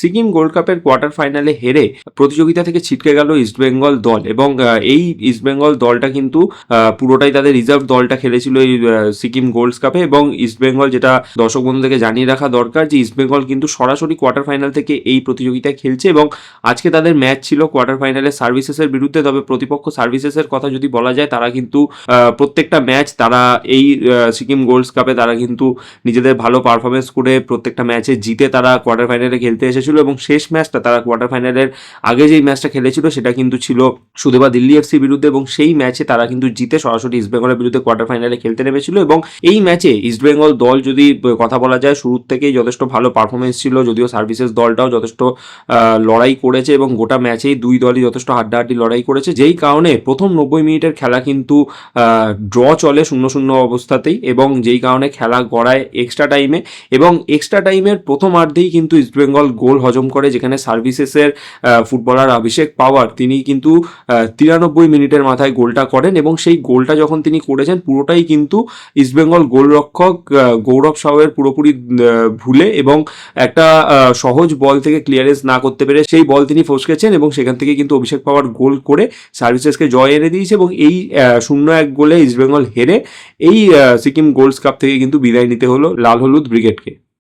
Sikkim gold কাপের quarter ফাইনালে হেরে প্রতিযোগিতা থেকে ছিটকে গেল ইস্টবেঙ্গল দল এবং এই ইস্টবেঙ্গল দলটা কিন্তু পুরোটাই তাদের রিজার্ভ দলটা খেলেছিল এই সিকিম গোল্ডস কাপে এবং ইস্টবেঙ্গল যেটা দর্শক বন্ধুদেরকে জানিয়ে রাখা দরকার যে ইস্টবেঙ্গল কিন্তু সরাসরি কোয়ার্টার ফাইনাল থেকে এই প্রতিযোগিতায় খেলছে এবং আজকে তাদের ম্যাচ ছিল কোয়ার্টার ফাইনালে সার্ভিসেসের বিরুদ্ধে। তবে প্রতিপক্ষ সার্ভিসেসের কথা যদি বলা যায়, তারা কিন্তু প্রত্যেকটা ম্যাচ তারা এই সিকিম গোল্ডস কাপে তারা কিন্তু নিজেদের ভালো পারফরমেন্স করে প্রত্যেকটা ম্যাচে জিতে তারা কোয়ার্টার ফাইনালে খেলতে এসেছিল। এবং শেষ ম্যাচটা তারা কোয়ার্টার ফাইনালের আগে যেই ম্যাচটা খেলেছিল সেটা কিন্তু ছিল সুদেবা দিল্লি এফসির বিরুদ্ধে এবং সেই ম্যাচে তারা কিন্তু জিতে সরাসরি ইস্টবেঙ্গলের বিরুদ্ধে কোয়ার্টার ফাইনালে খেলতে নেমেছিল এবং এই ম্যাচে ইস্টবেঙ্গল দল যদি কথা বলা যায়, শুরুর থেকেই যথেষ্ট ভালো পারফরমেন্স ছিল, যদিও সার্ভিসেস দলটাও যথেষ্ট লড়াই করেছে এবং গোটা ম্যাচেই দুই দলই যথেষ্ট হাড্ডাহাড্ডি লড়াই করেছে। যেই কারণে প্রথম নব্বই মিনিটের খেলা কিন্তু ড্র চলে শূন্য শূন্য অবস্থাতেই এবং যেই কারণে খেলা গড়ায় এক্সট্রা টাইমে এবং এক্সট্রা টাইমের প্রথমার্ধেই কিন্তু ইস্টবেঙ্গল গোল হজম করে, যেখানে সার্ভিসেসের ফুটবলার অভিষেক পাওয়ার তিনি কিন্তু তিরানব্বই মিনিটের মাথায় গোলটা করেন এবং সেই গোলটা যখন তিনি করেছেন, পুরোটাই কিন্তু ইস্টবেঙ্গল গোলরক্ষক গৌরব সাহের পুরোপুরি ভুলে এবং একটা সহজ বল থেকে ক্লিয়ারেন্স না করতে পেরে সেই বল তিনি ফসকেছেন এবং সেখান থেকে কিন্তু অভিষেক পাওয়ার গোল করে সার্ভিসেসকে জয় এনে দিয়েছে এবং এই শূন্য এক গোলে ইস্টবেঙ্গল হেরে এই সিকিম গোল্ডস কাপ থেকে কিন্তু বিদায় নিতে হলো লাল হলুদ ব্রিগেডকে।